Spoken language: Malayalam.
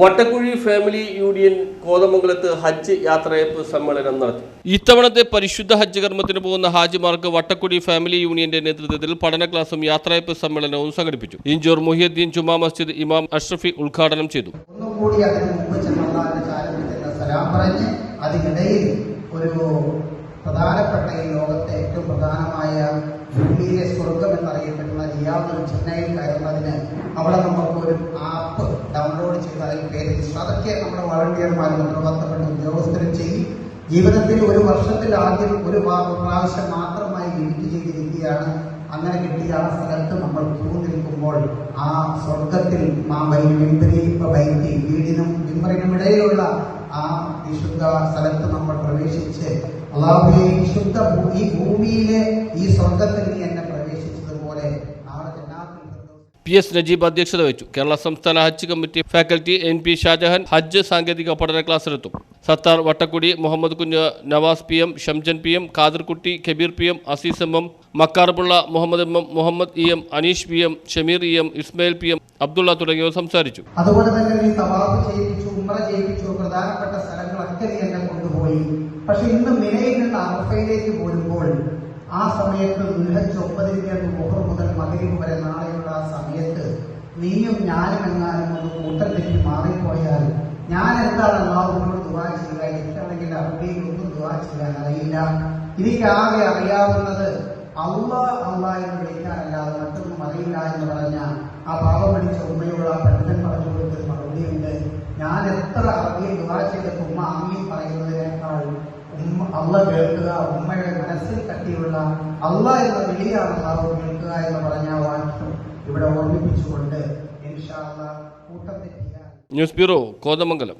വട്ടക്കുഴി ഫാമിലി യൂണിയൻ കോതമംഗലത്ത് ഹജ്ജ് യാത്രയപ്പ് സമ്മേളനം നടത്തി. ഇത്തവണത്തെ പരിശുദ്ധ ഹജ്ജ് കർമ്മത്തിന് പോകുന്ന ഹാജിമാർക്ക് വട്ടക്കുടി ഫാമിലി യൂണിയന്റെ നേതൃത്വത്തിൽ പഠന ക്ലാസും യാത്രയപ്പ് സമ്മേളനവും സംഘടിപ്പിച്ചു. ഇഞ്ചോർ മുഹിയദ്ദീൻ ജുമാ മസ്ജിദ് ഇമാം അഷ്റഫി ഉദ്ഘാടനം ചെയ്തു. അതിനിടയിൽ ഒരു പ്രധാനപ്പെട്ട ഈ ലോകത്തെ ഏറ്റവും പ്രധാനമായ ഭൂമിയിലെ സ്വർഗം എന്നറിയപ്പെടുന്ന റിയാദുൽ ചെന്നൈയിൽ കയറുന്നതിന് അവിടെ നമുക്ക് ഒരു ആപ്പ് ഡൗൺലോഡ് ചെയ്ത് അതിൽ പേര് അതൊക്കെ നമ്മുടെ വളണ്ടിയർമാരും ഉത്തരവാദിത്തപ്പെട്ട ഉദ്യോഗസ്ഥരും ചെയ്യും ജീവിതത്തിൽ ഒരു വർഷത്തിൽ ആദ്യം ഒരു പ്രാ- പ്രാവശ്യം മാത്രമായി ലിമിറ്റ് ചെയ്തിരിക്കുകയാണ് അങ്ങനെ കിട്ടിയ ആ സ്ഥലത്ത് നമ്മൾ ക്യൂ നിൽക്കുമ്പോൾ ആ സ്വർഗത്തിൽ ആ വൈ വൈറ്റി വീടിനും മിമ്പറിനും ഇടയിലുള്ള ആ വിശുദ്ധ സ്ഥലത്ത് നമ്മൾ പ്രവേശിച്ച് അള്ളാഹുവെ ഈ ശുദ്ധ ഈ ഭൂമിയിലെ ഈ സ്വർഗത്തിൽ നീ എന്നെ പി എസ് നജീബ് അധ്യക്ഷത വഹിച്ചു. കേരള സംസ്ഥാന ഹജ്ജ് committee faculty N P Shajahan ഹജ്ജ് സാങ്കേതിക പഠന ക്ലാസ്സിലെത്തും. Sattar Vattakkudi Muhammad Kunju Navas P M Shamjan P M Khaderkutty Kabeer P M Azeez M M Makkarpulla Muhammad M M Muhammad E M Aneesh P M Shameer E M Ismail P M Abdulla തുടങ്ങിയവർ സംസാരിച്ചു. അതുപോലെ തന്നെ ഈ ചെയ്യിപ്പിച്ചു ഉംറ ചെയ്യിപ്പിച്ചു പ്രധാനപ്പെട്ട സ്ഥലങ്ങളൊക്കെ കൊണ്ടുപോയി. പക്ഷെ ഇന്ന് മിനയിൽ നിന്ന് അറഫയിലേക്ക് പോരുമ്പോൾ ആ സമയത്ത് ദുൽഹജ് ഒമ്പതിന്റെ മുഹർ മുതൽ മകരിവ് വരെ നാളെയുള്ള ആ സമയത്ത് നീയും ഞാനും എന്നാലും ഒരു കൂട്ടത്തിലേക്ക് മാറിപ്പോയാൽ ഞാൻ എന്താണ് അള്ളാഹുവിനോട് ദുവാ ചെയ്യുക? എനിക്കാണെങ്കിൽ അറബിയിൽ ഒന്നും ദുവാ ചെയ്യാൻ അറിയില്ല. എനിക്കാകെ അറിയാവുന്നത് അള്ളാ അള്ളാ എന്ന് വിളിക്കാനല്ലാതെ മറ്റൊന്നും അറിയില്ല എന്ന് പറഞ്ഞ ആ പാപം പിടിച്ച ആ പണ്ഡിതൻ പറഞ്ഞു കൊടുത്തൊരു മറുപടിയുണ്ട് ഞാൻ എത്ര അറിയും ദുവാ ചെയ്ത ഉമ്മ അമ്മയും അള്ള കേൾക്കുക ഉമ്മയുടെ മനസ്സിൽ കട്ടിയുള്ള അള്ള എന്ന വിളിയാണ് സാറോ കേൾക്കുക എന്ന് പറഞ്ഞ വാക്യം ഇവിടെ ഓർമ്മിപ്പിച്ചുകൊണ്ട് ഇൻഷാ കൂട്ടം ന്യൂസ് ബ്യൂറോ കോതമംഗലം.